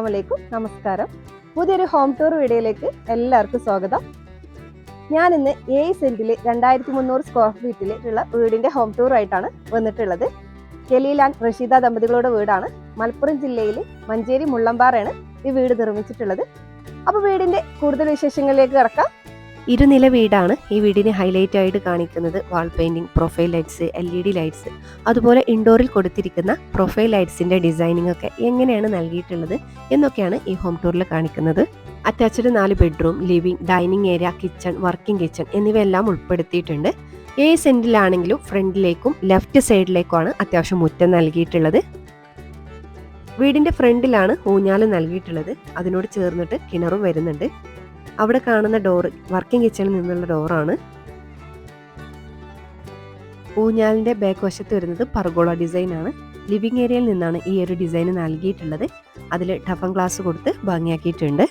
അസ്സാം വലൈക്കും നമസ്കാരം. പുതിയൊരു ഹോം ടൂർ വീഡിയോയിലേക്ക് എല്ലാവർക്കും സ്വാഗതം. ഞാൻ ഇന്ന് ഏഴ് സെന്റിൽ രണ്ടായിരത്തി മുന്നൂറ് സ്ക്വയർ ഫീറ്റിൽ ഉള്ള വീടിന്റെ ഹോം ടൂർ ആയിട്ടാണ് വന്നിട്ടുള്ളത്. കെലീൽ ആൻഡ് റഷീദ ദമ്പതികളുടെ വീടാണ്. മലപ്പുറം ജില്ലയിൽ മഞ്ചേരി മുള്ളമ്പാറയാണ് ഈ വീട് നിർമ്മിച്ചിട്ടുള്ളത്. അപ്പോൾ വീടിന്റെ കൂടുതൽ വിശേഷങ്ങളിലേക്ക് കിടക്കാം. ഇരുനില വീടാണ് ഈ വീടിന് ഹൈലൈറ്റ് ആയിട്ട് കാണിക്കുന്നത്. Wall painting profile lights L E D lights അതുപോലെ ഇൻഡോറിൽ കൊടുത്തിരിക്കുന്ന പ്രൊഫൈൽ ലൈറ്റ്സിന്റെ ഡിസൈനിങ് ഒക്കെ എങ്ങനെയാണ് നൽകിയിട്ടുള്ളത് എന്നൊക്കെയാണ് ഈ ഹോം ടൂറിൽ കാണിക്കുന്നത്. അറ്റാച്ച്ഡ് നാല് bedroom living dining area kitchen working kitchen എന്നിവയെല്ലാം ഉൾപ്പെടുത്തിയിട്ടുണ്ട്. ഏഴ് സെന്റിലാണെങ്കിലും ഫ്രണ്ടിലേക്കും ലെഫ്റ്റ് സൈഡിലേക്കുമാണ് അത്യാവശ്യം മുറ്റം നൽകിയിട്ടുള്ളത്. വീടിന്റെ ഫ്രണ്ടിലാണ് ഊഞ്ഞാൽ നൽകിയിട്ടുള്ളത്. അതിനോട് ചേർന്നിട്ട് കിണറും വരുന്നുണ്ട്. അവിടെ കാണുന്ന ഡോർ വർക്കിംഗ് കിച്ചണിൽ നിന്നുള്ള ഡോറാണ് ഊഞ്ഞാലിന്റെ ബാക്ക് വശത്ത് വരുന്നത് പർഗോള ഡിസൈൻ ആണ്. ലിവിംഗ് ഏരിയയിൽ നിന്നാണ് ഈ ഒരു ഡിസൈൻ നൽകിയിട്ടുള്ളത്. അതിൽ ടഫൺ ഗ്ലാസ് കൊടുത്ത് ഭംഗിയാക്കിയിട്ടുണ്ട്.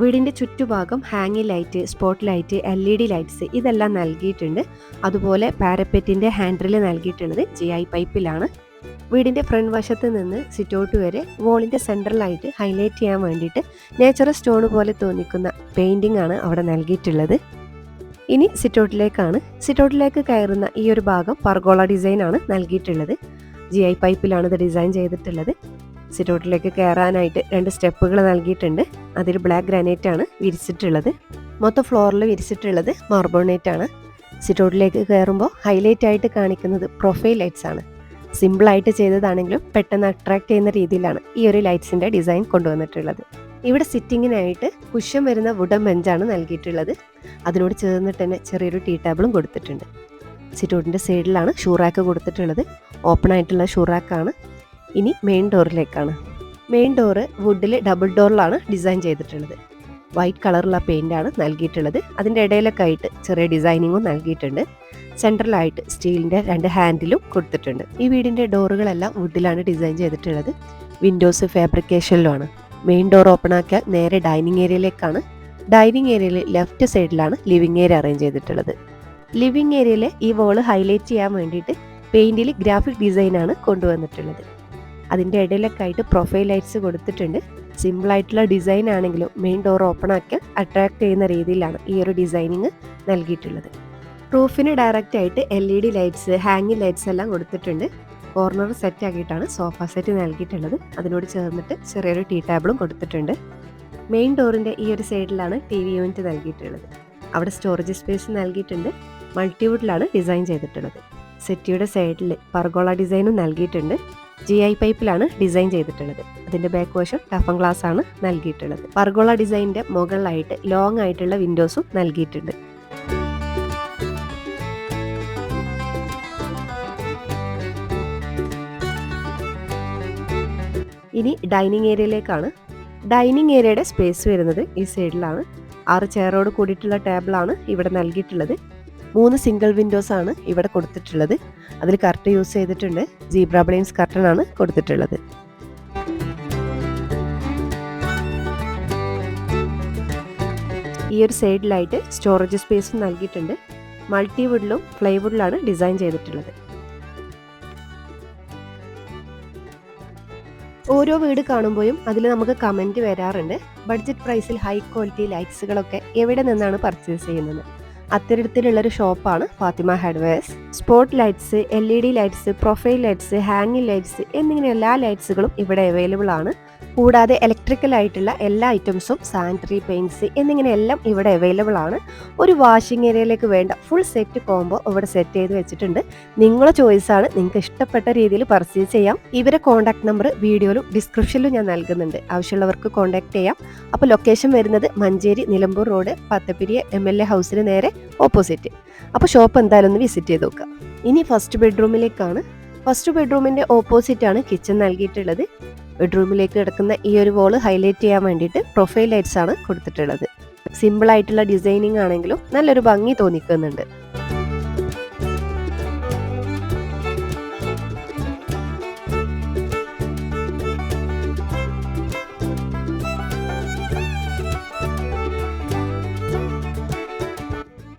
വീടിന്റെ ചുറ്റുഭാഗം ഹാങ്ങി light spot light L E D lights ഇതെല്ലാം നൽകിയിട്ടുണ്ട്. അതുപോലെ പാരപ്പെറ്റിന്റെ ഹാൻഡിൽ നൽകിയിട്ടുള്ളത് ജി ഐ പൈപ്പിലാണ് വീടിന്റെ ഫ്രണ്ട് വശത്ത് നിന്ന് സിറ്റൗട്ട് വരെ വോളിന്റെ സെൻട്രലായിട്ട് ഹൈലൈറ്റ് ചെയ്യാൻ വേണ്ടിയിട്ട് നേച്ചറൽ സ്റ്റോൺ പോലെ തോന്നിക്കുന്ന പെയിന്റിംഗ് ആണ് അവിടെ നൽകിയിട്ടുള്ളത്. ഇനി സിറ്റൗട്ടിലേക്കാണ്. സിറ്റൗട്ടിലേക്ക് കയറുന്ന ഈ ഒരു ഭാഗം പർഗോള ഡിസൈൻ ആണ് നൽകിയിട്ടുള്ളത്. ജി ഐ പൈപ്പിലാണ് ഇത് ഡിസൈൻ ചെയ്തിട്ടുള്ളത്. സിറ്റൗട്ടിലേക്ക് കയറാനായിട്ട് രണ്ട് സ്റ്റെപ്പുകൾ നൽകിയിട്ടുണ്ട്. അതിൽ ബ്ലാക്ക് ഗ്രാനൈറ്റ് ആണ് വിരിച്ചിട്ടുള്ളത്. മൊത്തം ഫ്ലോറിൽ വിരിച്ചിട്ടുള്ളത് മാർബോണേറ്റ് ആണ്. സിറ്റൗട്ടിലേക്ക് കയറുമ്പോൾ ഹൈലൈറ്റ് ആയിട്ട് കാണിക്കുന്നത് പ്രൊഫൈൽ ലൈറ്റ്സ് ആണ്. സിമ്പിളായിട്ട് ചെയ്തതാണെങ്കിലും പെട്ടെന്ന് അട്രാക്ട് ചെയ്യുന്ന രീതിയിലാണ് ഈ ഒരു ലൈറ്റ്സിന്റെ ഡിസൈൻ കൊണ്ടുവന്നിട്ടുള്ളത്. ഇവിടെ സിറ്റിങ്ങിനായിട്ട് കുഷ്യം വരുന്ന വുഡൻ ബെഞ്ചാണ് നൽകിയിട്ടുള്ളത്. അതിനോട് ചേർന്നിട്ട് തന്നെ ചെറിയൊരു ടീ ടേബിളും കൊടുത്തിട്ടുണ്ട്. സിറ്റൗട്ടിന്റെ സൈഡിലാണ് ഷൂറാക്ക് കൊടുത്തിട്ടുള്ളത്. ഓപ്പൺ ആയിട്ടുള്ള ഷൂറാക്കാണ് ഇനി മെയിൻ ഡോറിലേക്കാണ്. മെയിൻ ഡോറ് വുഡിൽ ഡബിൾ ഡോറിലാണ് ഡിസൈൻ ചെയ്തിട്ടുള്ളത്. വൈറ്റ് കളറുള്ള പെയിന്റാണ് നൽകിയിട്ടുള്ളത്. അതിന്റെ ഇടയിലൊക്കെ ആയിട്ട് ചെറിയ ഡിസൈനിങ്ങും നൽകിയിട്ടുണ്ട്. സെൻട്രലായിട്ട് സ്റ്റീലിന്റെ രണ്ട് ഹാൻഡിലും കൊടുത്തിട്ടുണ്ട്. ഈ വീടിന്റെ ഡോറുകളെല്ലാം വുഡിലാണ് ഡിസൈൻ ചെയ്തിട്ടുള്ളത്. വിൻഡോസ് ഫാബ്രിക്കേഷനിലുമാണ്. മെയിൻ ഡോർ ഓപ്പൺ ആക്കിയാൽ നേരെ ഡൈനിങ് ഏരിയയിലേക്കാണ്. ഡൈനിങ് ഏരിയയിൽ ലെഫ്റ്റ് സൈഡിലാണ് ലിവിങ് ഏരിയ അറേഞ്ച് ചെയ്തിട്ടുള്ളത്. ലിവിങ് ഏരിയയിലെ ഈ വോൾ ഹൈലൈറ്റ് ചെയ്യാൻ വേണ്ടിയിട്ട് പെയിന്റിൽ ഗ്രാഫിക് ഡിസൈനാണ് കൊണ്ടുവന്നിട്ടുള്ളത്. അതിന്റെ ഇടയിലൊക്കെ ആയിട്ട് പ്രൊഫൈൽ ലൈറ്റ്സ് കൊടുത്തിട്ടുണ്ട്. സിമ്പിളായിട്ടുള്ള ഡിസൈൻ ആണെങ്കിലും മെയിൻ ഡോർ ഓപ്പൺ ആക്കിയാൽ അട്രാക്ട് ചെയ്യുന്ന രീതിയിലാണ് ഈ ഒരു ഡിസൈനിങ് നൽകിയിട്ടുള്ളത്. റൂഫിന് ഡയറക്റ്റ് ആയിട്ട് എൽ ഇ ഡി ലൈറ്റ്സ് ഹാങ്ങിങ് ലൈറ്റ്സ് എല്ലാം കൊടുത്തിട്ടുണ്ട്. കോർണർ സെറ്റ് ആക്കിയിട്ടാണ് സോഫ സെറ്റ് നൽകിയിട്ടുള്ളത്. അതിനോട് ചേർന്നിട്ട് ചെറിയൊരു ടീ ടേബിളും കൊടുത്തിട്ടുണ്ട്. മെയിൻ ഡോറിന്റെ ഈ ഒരു സൈഡിലാണ് ടി വി യൂണിറ്റ് നൽകിയിട്ടുള്ളത്. അവിടെ സ്റ്റോറേജ് സ്പേസ് നൽകിയിട്ടുണ്ട്. മൾട്ടിവുഡിലാണ് ഡിസൈൻ ചെയ്തിട്ടുള്ളത്. സെറ്റിയുടെ സൈഡിൽ പർഗോള ഡിസൈനും നൽകിയിട്ടുണ്ട്. ജി ഐ പൈപ്പിലാണ് ഡിസൈൻ ചെയ്തിട്ടുള്ളത്. അതിന്റെ ബാക്ക് വശം ടഫൻ ഗ്ലാസ് ആണ് നൽകിയിട്ടുള്ളത്. പർഗോള ഡിസൈനിന്റെ മുകളിലായിട്ട് ലോങ് ആയിട്ടുള്ള വിൻഡോസും നൽകിയിട്ടുണ്ട്. ഇനി ഡൈനിങ് ഏരിയയിലേക്കാണ്. ഡൈനിങ് ഏരിയയുടെ സ്പേസ് വരുന്നത് ഈ സൈഡിലാണ്. ആറ് ചെയറോട് കൂടിയിട്ടുള്ള ടേബിളാണ് ഇവിടെ നൽകിയിട്ടുള്ളത്. മൂന്ന് സിംഗിൾ വിൻഡോസ് ആണ് ഇവിടെ കൊടുത്തിട്ടുള്ളത്. അതിൽ കർട്ടൻ യൂസ് ചെയ്തിട്ടുണ്ട്. ജീബ്ര ബ്ലൈൻസ് കർട്ടൻ ആണ് കൊടുത്തിട്ടുള്ളത്. ഈ ഒരു സൈഡിലായിട്ട് സ്റ്റോറേജ് സ്പേസും നൽകിയിട്ടുണ്ട്. മൾട്ടിവുഡിലും പ്ലൈവുഡിലാണ് ഡിസൈൻ ചെയ്തിട്ടുള്ളത്. ഓരോ വീട് കാണുമ്പോഴും അതിൽ നമുക്ക് കമന്റ് വരാറുണ്ട്. ബഡ്ജറ്റ് പ്രൈസിൽ ഹൈ ക്വാളിറ്റി ലൈറ്റ്സുകളൊക്കെ എവിടെ നിന്നാണ് പർച്ചേസ് ചെയ്യുന്നത്? അത്തരത്തിലുള്ളൊരു ഷോപ്പാണ് Fathima hardwares spot lights L E D lights profile lights ഹാങ്ങിങ് ലൈറ്റ്സ് എന്നിങ്ങനെ എല്ലാ ലൈറ്റ്സുകളും ഇവിടെ അവൈലബിൾ ആണ്. കൂടാതെ ഇലക്ട്രിക്കൽ ആയിട്ടുള്ള എല്ലാ ഐറ്റംസും സാനിറ്ററി പെയിന്റ്സ് എന്നിങ്ങനെ എല്ലാം ഇവിടെ അവൈലബിൾ ആണ്. ഒരു വാഷിംഗ് ഏരിയയിലേക്ക് വേണ്ട ഫുൾ സെറ്റ് കോംബോ ഇവിടെ സെറ്റ് ചെയ്ത് വെച്ചിട്ടുണ്ട്. നിങ്ങളുടെ ആണ് നിങ്ങൾക്ക് ഇഷ്ടപ്പെട്ട രീതിയിൽ പർച്ചേസ് ചെയ്യാം. ഇവരെ കോൺടാക്ട് നമ്പർ വീഡിയോയിലും ഡിസ്ക്രിപ്ഷനിലും ഞാൻ നൽകുന്നുണ്ട്. ആവശ്യമുള്ളവർക്ക് കോൺടാക്ട് ചെയ്യാം. അപ്പോൾ ലൊക്കേഷൻ വരുന്നത് Manjeri Nilambur road Pathappiriya M L A ഹൗസിന് നേരെ ഓപ്പോസിറ്റ് അപ്പോൾ ഷോപ്പ് എന്തായാലും ഒന്ന് വിസിറ്റ് ചെയ്ത് നോക്കുക. ഇനി ഫസ്റ്റ് ബെഡ്റൂമിലേക്കാണ് ഫസ്റ്റ് ബെഡ്റൂമിന്റെ ഓപ്പോസിറ്റാണ് കിച്ചൺ നൽകിയിട്ടുള്ളത്. ബെഡ്റൂമിലേക്ക് കിടക്കുന്ന ഈ ഒരു വോൾ ഹൈലൈറ്റ് ചെയ്യാൻ വേണ്ടിയിട്ട് പ്രൊഫൈൽ ലൈറ്റ്സ് ആണ് കൊടുത്തിട്ടുള്ളത്. സിമ്പിൾ ആയിട്ടുള്ള ഡിസൈനിങ് ആണെങ്കിലും നല്ലൊരു ഭംഗി തോന്നിക്കുന്നുണ്ട്.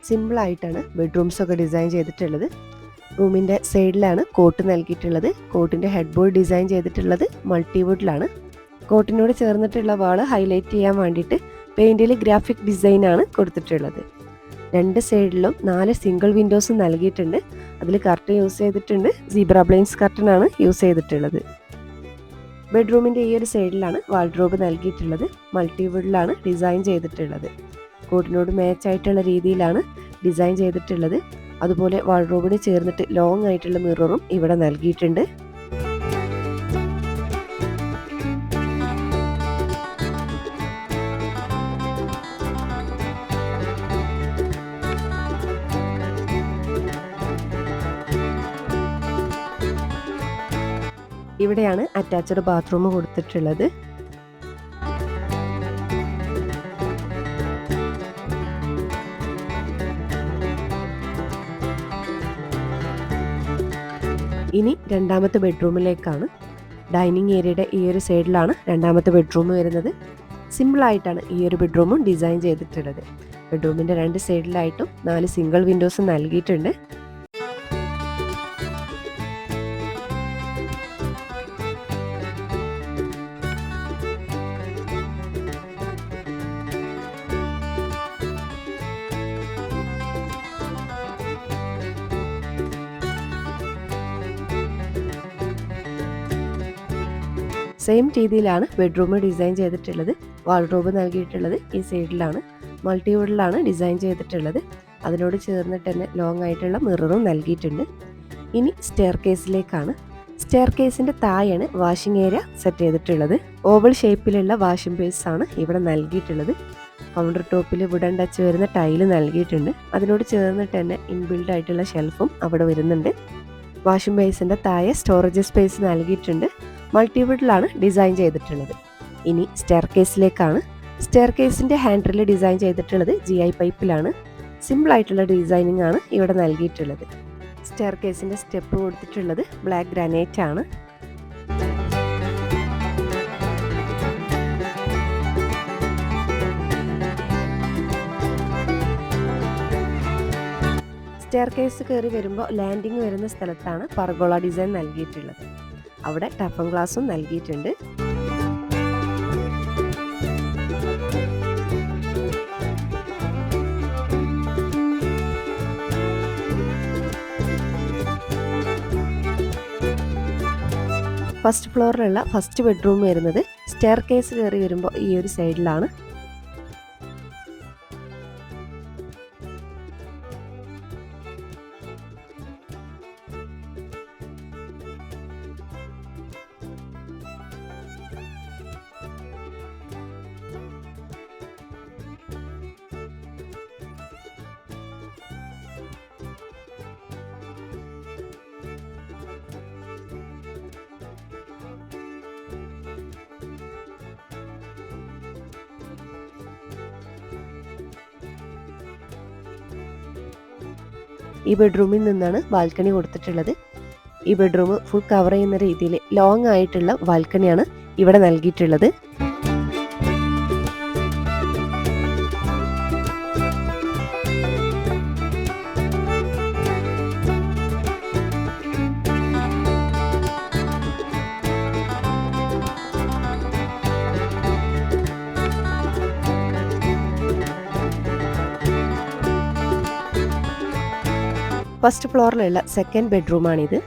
സിമ്പിൾ ആയിട്ടാണ് ബെഡ്റൂംസ് ഒക്കെ ഡിസൈൻ ചെയ്തിട്ടുള്ളത്. റൂമിന്റെ സൈഡിലാണ് കോട്ട് നൽകിയിട്ടുള്ളത്. കോട്ടിന്റെ ഹെഡ് ബോർഡ് ഡിസൈൻ ചെയ്തിട്ടുള്ളത് മൾട്ടിവുഡിലാണ് കോട്ടിനോട് ചേർന്നിട്ടുള്ള വാൾ ഹൈലൈറ്റ് ചെയ്യാൻ വേണ്ടിയിട്ട് പെയിന്റിൽ ഗ്രാഫിക് ഡിസൈനാണ് കൊടുത്തിട്ടുള്ളത്. രണ്ട് സൈഡിലും നാല് സിംഗിൾ വിൻഡോസ് നൽകിയിട്ടുണ്ട്. അതിൽ കർട്ടൻ യൂസ് ചെയ്തിട്ടുണ്ട്. സീബ്ര ബ്ലൈൻസ് കർട്ടനാണ് യൂസ് ചെയ്തിട്ടുള്ളത്. ബെഡ്റൂമിന്റെ ഈ ഒരു സൈഡിലാണ് വാൾഡ്രോബ് നൽകിയിട്ടുള്ളത്. മൾട്ടിവുഡിലാണ് ഡിസൈൻ ചെയ്തിട്ടുള്ളത്. കോട്ടിനോട് മാച്ച് ആയിട്ടുള്ള രീതിയിലാണ് ഡിസൈൻ ചെയ്തിട്ടുള്ളത്. അതുപോലെ വാൾഡ്രോബിന് ചേർന്നിട്ട് ലോങ് ആയിട്ടുള്ള മിററും ഇവിടെ നൽകിയിട്ടുണ്ട്. ഇവിടെയാണ് അറ്റാച്ച്ഡ് ബാത്റൂം കൊടുത്തിട്ടുള്ളത്. ഇനി രണ്ടാമത്തെ ബെഡ്റൂമിലേക്കാണ്. ഡൈനിങ് ഏരിയയുടെ ഈ ഒരു സൈഡിലാണ് രണ്ടാമത്തെ ബെഡ്റൂം വരുന്നത്. സിമ്പിളായിട്ടാണ് ഈ ഒരു ബെഡ്റൂമും ഡിസൈൻ ചെയ്തിട്ടുള്ളത്. ബെഡ്റൂമിന്റെ രണ്ട് സൈഡിലായിട്ടും നാല് സിംഗിൾ വിൻഡോസ് നൽകിയിട്ടുണ്ട്. സെയിം രീതിയിലാണ് ബെഡ്റൂം ഡിസൈൻ ചെയ്തിട്ടുള്ളത്. വാൾഡ്രോബ് നൽകിയിട്ടുള്ളത് ഈ സൈഡിലാണ് മൾട്ടിവുഡിലാണ് ഡിസൈൻ ചെയ്തിട്ടുള്ളത്. അതിനോട് ചേർന്നിട്ട് തന്നെ ലോങ് ആയിട്ടുള്ള മിററും നൽകിയിട്ടുണ്ട്. ഇനി സ്റ്റെയർ കേസിലേക്കാണ് സ്റ്റെയർ കേസിന്റെ താഴെയാണ് വാഷിംഗ് ഏരിയ സെറ്റ് ചെയ്തിട്ടുള്ളത്. ഓവൽ ഷേപ്പിലുള്ള വാഷിംഗ് ബേസ് ആണ് ഇവിടെ നൽകിയിട്ടുള്ളത്. കൗണ്ടർ ടോപ്പിൽ വുഡൻ ടച്ച് വരുന്ന ടൈൽ നൽകിയിട്ടുണ്ട്. അതിനോട് ചേർന്നിട്ട് തന്നെ ഇൻബിൽഡ് ആയിട്ടുള്ള ഷെൽഫും അവിടെ വരുന്നുണ്ട്. വാഷിംഗ് ബേസിന്റെ താഴെ സ്റ്റോറേജ് സ്പേസ് നൽകിയിട്ടുണ്ട്. മൾട്ടിവുഡിലാണ് ഡിസൈൻ ചെയ്തിട്ടുള്ളത്. ഇനി സ്റ്റെയർ കേസിലേക്കാണ് സ്റ്റെയർ കേസിന്റെ ഹാൻഡിൽ ഡിസൈൻ ചെയ്തിട്ടുള്ളത് ജി ഐ പൈപ്പിലാണ്. സിമ്പിളായിട്ടുള്ള ഡിസൈനിങ് ആണ് ഇവിടെ നൽകിയിട്ടുള്ളത്. സ്റ്റെയർ കേസിന്റെ സ്റ്റെപ്പ് കൊടുത്തിട്ടുള്ളത് ബ്ലാക്ക് ഗ്രാനൈറ്റ് ആണ്. സ്റ്റെയർ കേസ് കയറി വരുമ്പോൾ ലാൻഡിങ് വരുന്ന സ്ഥലത്താണ് പർഗോള ഡിസൈൻ നൽകിയിട്ടുള്ളത്. അവിടെ ടഫൻ ഗ്ലാസും നൽകിയിട്ടുണ്ട്. ഫസ്റ്റ് ഫ്ലോറിലുള്ള ഫസ്റ്റ് ബെഡ്റൂം വരുന്നത് സ്റ്റെയർ കേസ് കയറി വരുമ്പോൾ ഈ ഒരു സൈഡിലാണ് ഈ ബെഡ്റൂമിൽ നിന്നാണ് ബാൽക്കണി കൊടുത്തിട്ടുള്ളത്. ഈ ബെഡ്റൂം ഫുൾ കവർ ചെയ്യുന്ന രീതിയിൽ ലോങ് ആയിട്ടുള്ള ബാൽക്കണിയാണ് ഇവിടെ നൽകിയിട്ടുള്ളത്. ഫസ്റ്റ് ഫ്ലോറിലുള്ള സെക്കൻഡ് ബെഡ്റൂമാണിത്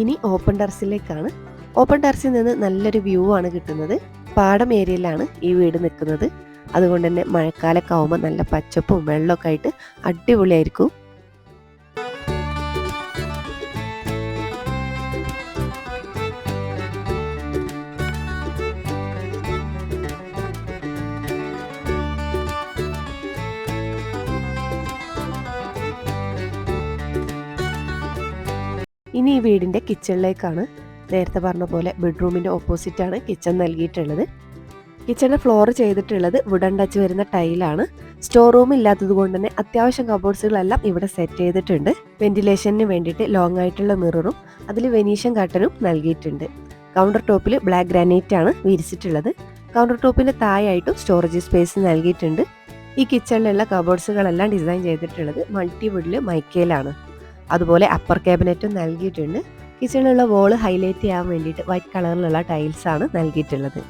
ഇനി ഓപ്പൺ ടെറസിലേക്കാണ് ഓപ്പൺ ടെറസിൽ നിന്ന് നല്ലൊരു വ്യൂ ആണ് കിട്ടുന്നത്. പാടം ഏരിയയിലാണ് ഈ വീട് നിൽക്കുന്നത്. അതുകൊണ്ട് തന്നെ മഴക്കാലമൊക്കെ ആവുമ്പോൾ നല്ല പച്ചപ്പും വെള്ളമൊക്കെ ആയിട്ട് അടിപൊളിയായിരിക്കും. ഇനി ഈ വീടിന്റെ കിച്ചണിലേക്കാണ് നേരത്തെ പറഞ്ഞ പോലെ ബെഡ്റൂമിന്റെ ഓപ്പോസിറ്റാണ് കിച്ചൺ നൽകിയിട്ടുള്ളത്. കിച്ചണിന്റെ ഫ്ലോർ ചെയ്തിട്ടുള്ളത് വുഡൻ ടച്ച് വരുന്ന ടൈലാണ് സ്റ്റോർ റൂം ഇല്ലാത്തത് കൊണ്ട് തന്നെ അത്യാവശ്യം കബോർഡ്സുകളെല്ലാം ഇവിടെ സെറ്റ് ചെയ്തിട്ടുണ്ട്. വെന്റിലേഷന് വേണ്ടിയിട്ട് ലോങ് ആയിട്ടുള്ള മിററും അതിൽ വെനീഷൻ കട്ടനും നൽകിയിട്ടുണ്ട്. കൗണ്ടർ ടോപ്പിൽ ബ്ലാക്ക് ഗ്രാനൈറ്റ് ആണ് വിരിച്ചിട്ടുള്ളത്. കൗണ്ടർ ടോപ്പിന്റെ താഴെയായിട്ടും സ്റ്റോറേജ് സ്പേസ് നൽകിയിട്ടുണ്ട്. ഈ കിച്ചണിലുള്ള കബോർഡ്സുകളെല്ലാം ഡിസൈൻ ചെയ്തിട്ടുള്ളത് മൾട്ടി മൾട്ടിവുഡിൽ മൈക്കയിലാണ് അതുപോലെ അപ്പർ ക്യാബിനറ്റും നൽകിയിട്ടുണ്ട്. കിച്ചണിലുള്ള വോൾ ഹൈലൈറ്റ് ചെയ്യാൻ വേണ്ടിയിട്ട് വൈറ്റ് കളറിലുള്ള ടൈൽസ് ആണ് നൽകിയിട്ടുള്ളത്.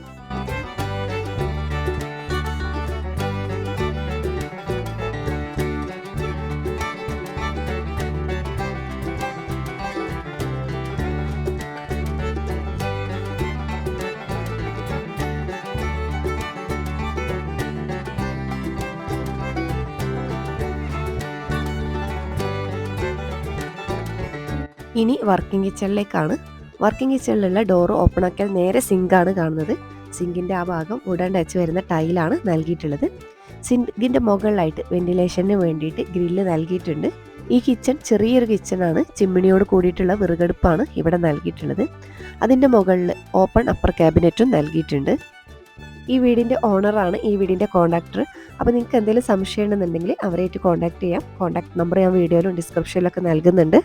ഇനി വർക്കിംഗ് കിച്ചണിലേക്കാണ് വർക്കിംഗ് കിച്ചണിലുള്ള ഡോർ ഓപ്പൺ ആക്കിയാൽ നേരെ സിങ്കാണ് കാണുന്നത്. സിങ്കിന്റെ ആ ഭാഗം ഉടൻ ടച്ച് വരുന്ന ടൈലാണ് നൽകിയിട്ടുള്ളത്. സിങ്കിന്റെ മുകളിലായിട്ട് വെന്റിലേഷന് വേണ്ടിയിട്ട് ഗ്രില്ല് നൽകിയിട്ടുണ്ട്. ഈ കിച്ചൺ ചെറിയൊരു കിച്ചണാണ് ചിമ്മിണിയോട് കൂടിയിട്ടുള്ള വിറകടുപ്പാണ് ഇവിടെ നൽകിയിട്ടുള്ളത്. അതിന്റെ മുകളിൽ ഓപ്പൺ അപ്പർ ക്യാബിനറ്റും നൽകിയിട്ടുണ്ട്. ഈ വീടിന്റെ ഓണറാണ് ഈ വീടിന്റെ കോൺടാക്ടർ അപ്പോൾ നിങ്ങൾക്ക് എന്തെങ്കിലും സംശയം ഉണ്ടെന്നുണ്ടെങ്കിൽ അവരായിട്ട് കോൺടാക്ട് ചെയ്യാം. കോൺടാക്ട് നമ്പർ ഞാൻ വീഡിയോയിലും ഡിസ്ക്രിപ്ഷനിലൊക്കെ നൽകുന്നുണ്ട്.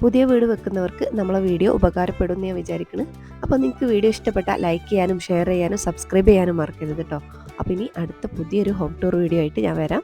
പുതിയ വീട് വെക്കുന്നവർക്ക് നമ്മളെ വീഡിയോ ഉപകാരപ്പെടും ഞാൻ വിചാരിക്കുന്നു അപ്പോൾ നിങ്ങൾക്ക് വീഡിയോ ഇഷ്ടപ്പെട്ടാൽ ലൈക്ക് ചെയ്യാനും ഷെയർ ചെയ്യാനും സബ്സ്ക്രൈബ് ചെയ്യാനും മറക്കരുത് കേട്ടോ അപ്പോൾ ഇനി അടുത്ത പുതിയൊരു ഹോം ടൂർ വീഡിയോ ആയിട്ട് ഞാൻ വരാം.